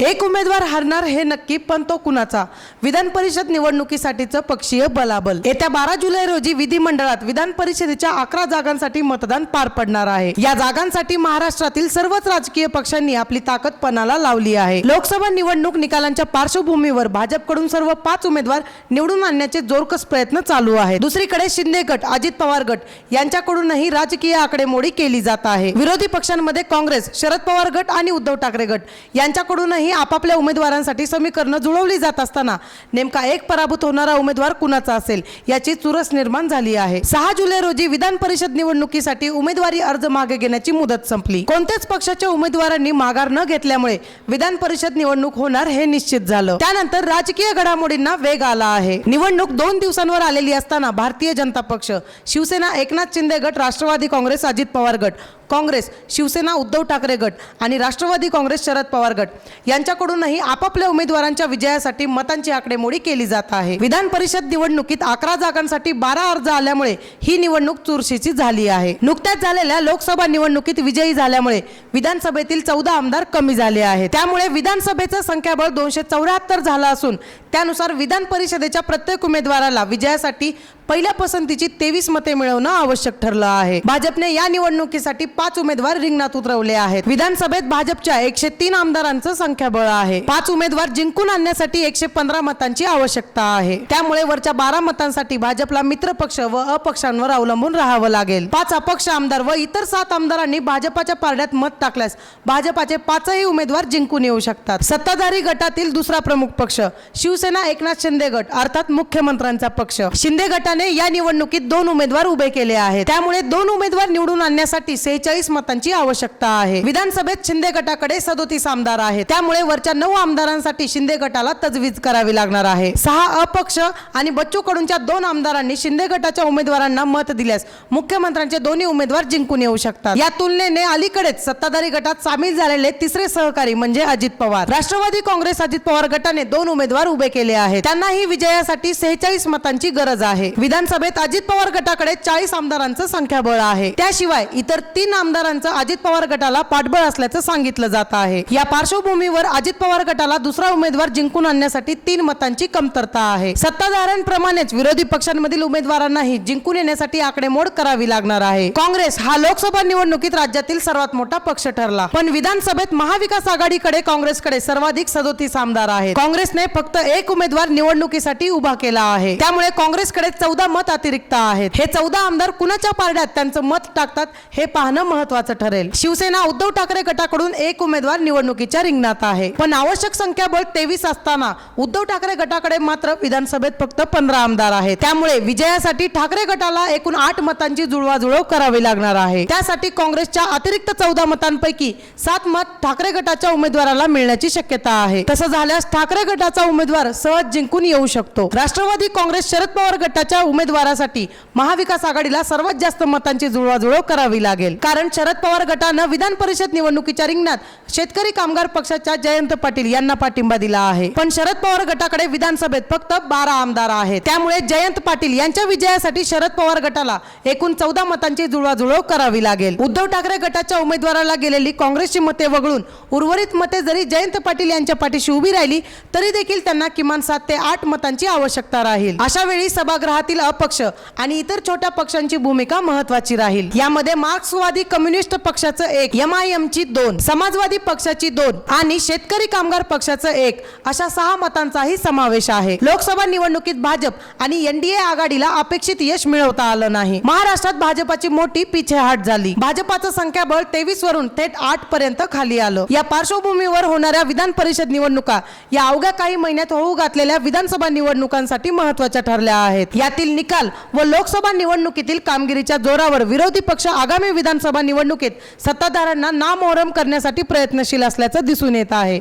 एक उमेदवार हरणार हे नक्की पण तो कुणाचा? विधान परिषद निवडणुकीसाठीचं पक्षीय बलाबल. येत्या बारा जुलै रोजी विधिमंडळात विधान परिषदेच्या अकरा जागांसाठी मतदान पार पडणार आहे. या जागांसाठी महाराष्ट्रातील सर्वच राजकीय पक्षांनी आपली ताकद पणाला लावली आहे. लोकसभा निवडणूक निकालांच्या पार्श्वभूमीवर भाजपकडून सर्व पाच उमेदवार निवडून आणण्याचे जोरकस प्रयत्न चालू आहेत. दुसरीकडे शिंदे गट अजित पवार गट यांच्याकडूनही राजकीय आकडेमोडी केली जात आहे. विरोधी पक्षांमध्ये काँग्रेस शरद पवार गट आणि उद्धव ठाकरे गट यांच्याकडूनही आपापल्या उमेदवारांसाठी समीकरणं जुळवली जात असताना नेमका एक पराभूत होणारा उमेदवार कुणाचा असेल याची चुरस निर्माण झाली आहे. सहा जुलै रोजी विधान परिषद निवडणुकीसाठी उमेदवारी अर्ज मागे घेण्याची मुदत संपली. कोणत्याच पक्षाच्या उमेदवारांनी माघार न घेतल्यामुळे विधान परिषद निवडणूक होणार हे निश्चित झालं. त्यानंतर राजकीय घडामोडींना वेग आला आहे. निवडणूक दोन दिवसांवर आलेली असताना भारतीय जनता पक्ष शिवसेना एकनाथ शिंदे गट राष्ट्रवादी काँग्रेस अजित पवार गट काँग्रेस शिवसेना उद्धव ठाकरे गट आणि राष्ट्रवादी काँग्रेस शरद पवार गट यांच्याकडूनही आपापल्या उमेदवारांच्या विजयासाठी मतांची आकडेमोडी केली जात आहे. विधान परिषद निवडणुकीत अकरा जागांसाठी बारा अर्ज आल्यामुळे ही निवडणूक चुरशीची झाली आहे. नुकत्याच झालेल्या लोकसभा निवडणुकीत विजयी झाल्यामुळे विधानसभेतील चौदा आमदार कमी झाले आहेत. त्यामुळे विधानसभेचं संख्याबळ दोनशे चौऱ्याहत्तर झालं असून त्यानुसार विधान परिषदेच्या प्रत्येक उमेदवाराला विजयासाठी पहिल्या पसंतीची तेवीस मते मिळवणं आवश्यक ठरलं आहे. भाजपने या निवडणुकीसाठी पाच उमेदवार रिंगणात उतरवले आहेत. विधानसभेत भाजपच्या एकशे तीन आमदारांचं संख्या संख्याबळ आहे. पाच उमेदवार जिंकून आणण्यासाठी एकशे पंधरा मतांची आवश्यकता आहे. त्यामुळे वरच्या बारा मतांसाठी भाजपला मित्र पक्ष व अपक्षांवर अवलंबून राहावं लागेल. पाच अपक्ष आमदार व इतर सात आमदारांनी भाजपाच्या पारड्यात मत टाकल्यास भाजपाचे पाचही उमेदवार जिंकून येऊ शकतात. सत्ताधारी गटातील दुसरा प्रमुख पक्ष शिवसेना एकनाथ शिंदे गट अर्थात मुख्यमंत्र्यांचा पक्ष. शिंदे गटाने या निवडणुकीत दोन उमेदवार उभे केले आहेत. त्यामुळे दोन उमेदवार निवडून आणण्यासाठी सेहेचाळीस मतांची आवश्यकता आहे. विधानसभेत शिंदे गटाकडे सदोतीस आमदार आहेत. त्यामुळे त्यामुळे वरच्या नऊ आमदारांसाठी शिंदे गटाला तजवीज करावी लागणार आहे. सहा अपक्ष आणि बच्चू कडूंच्या दोन आमदारांनी शिंदे गटाच्या उमेदवारांना मत दिल्यास मुख्यमंत्र्यांचे दोन्ही उमेदवार जिंकून येऊ शकतात. या तुलनेने अलीकडेच सत्ताधारी गटात सामील झालेले तिसरे सहकारी म्हणजे अजित पवार. राष्ट्रवादी काँग्रेस अजित पवार गटाने दोन उमेदवार उभे केले आहेत. त्यांनाही विजयासाठी सेहेचाळीस मतांची गरज आहे. विधानसभेत अजित पवार गटाकडे चाळीस आमदारांचं संख्याबळ आहे. त्याशिवाय इतर तीन आमदारांचं अजित पवार गटाला पाठबळ असल्याचं सांगितलं जात आहे. या पार्श्वभूमीवर अजित पवार गटाला दुसरा उमेदवार जिंकून आणण्यासाठी तीन मतांची कमतरता आहे. सत्ताधाऱ्यांप्रमाणेच विरोधी पक्षांमधील उमेदवारांनाही जिंकून येण्यासाठी आकडेमोड करावी लागणार आहे. काँग्रेस हा लोकसभा निवडणुकीत राज्यातील सर्वात मोठा पक्ष ठरला. पण विधानसभेत महाविकास आघाडीकडे काँग्रेसकडे सर्वाधिक सदोतीस आमदार आहेत. काँग्रेसने फक्त एक उमेदवार निवडणुकीसाठी उभा केला आहे. त्यामुळे काँग्रेसकडे चौदा मत अतिरिक्त आहेत. हे चौदा आमदार कुणाच्या पारड्यात त्यांचं मत टाकतात हे पाहणं महत्वाचं ठरेल. शिवसेना उद्धव ठाकरे गटाकडून एक उमेदवार निवडणुकीच्या रिंगणात आहे. पण आवश्यक संख्याबळ तेवीस असताना उद्धव ठाकरे गटाकडे मात्र विधानसभेत फक्त पंधरा आमदार आहेत. त्यामुळे विजयासाठी ठाकरे गटाला एकूण आठ मतांची जुळवाजुळव करावी लागणार आहे. त्यासाठी काँग्रेसच्या अतिरिक्त चौदा मतांपैकी सात मत ठाकरे गटाच्या उमेदवाराला मिळण्याची शक्यता आहे. तसं झाल्यास ठाकरे गटाचा उमेदवार सहज जिंकून येऊ शकतो. राष्ट्रवादी काँग्रेस शरद पवार गटाच्या उमेदवारासाठी महाविकास आघाडीला सर्वात जास्त मतांची जुळवाजुळव करावी लागेल. कारण शरद पवार गटानं विधान परिषद निवडणुकीच्या रिंगणात शेतकरी कामगार पक्षाच्या जयंत पाटील यांना पाठिंबा दिला आहे. पण शरद पवार गटाकडे विधानसभेत फक्त बारा आमदार आहेत. त्यामुळे जयंत पाटील यांच्या विजयासाठी शरद पवार गटाला एकूण चौदा मतांची जुळवाजुळव करावी लागेल. उद्धव ठाकरे गटाच्या उमेदवाराला गेलेली काँग्रेसची मते वगळून उर्वरित मते जरी जयंत पाटील यांच्या पाठीशी उभी राहिली तरी देखील त्यांना किमान सात ते आठ मतांची आवश्यकता राहील. अशा वेळी सभागृहातील अपक्ष आणि इतर छोट्या पक्षांची भूमिका महत्वाची राहील. यामध्ये मार्क्सवादी कम्युनिस्ट पक्षाचं एक एम आय एम ची दोन समाजवादी पक्षाची दोन आणि शेतकरी कामगार पक्षाचं एक अशा सहा मतांचाही समावेश आहे. लोकसभा निवडणुकीत भाजप आणि एनडीए आघाडीला अपेक्षित यश मिळवता आलं नाही. महाराष्ट्रात भाजपाची मोठी पिछेहाट झाली. भाजपाचं संख्याबळ तेवीस वरून थेट आठ पर्यंत खाली आलं. या पार्श्वभूमीवर होणाऱ्या विधान परिषद निवडणुका या अवघ्या काही महिन्यात होऊ घातलेल्या विधानसभा निवडणुकांसाठी महत्त्वाच्या ठरल्या आहेत. यातील निकाल व लोकसभा निवडणुकीतील कामगिरीच्या जोरावर विरोधी पक्ष आगामी विधानसभा निवडणुकीत सत्ताधाऱ्यांना नामोहरम करण्यासाठी प्रयत्नशील असल्याचं दिसून येत आहे.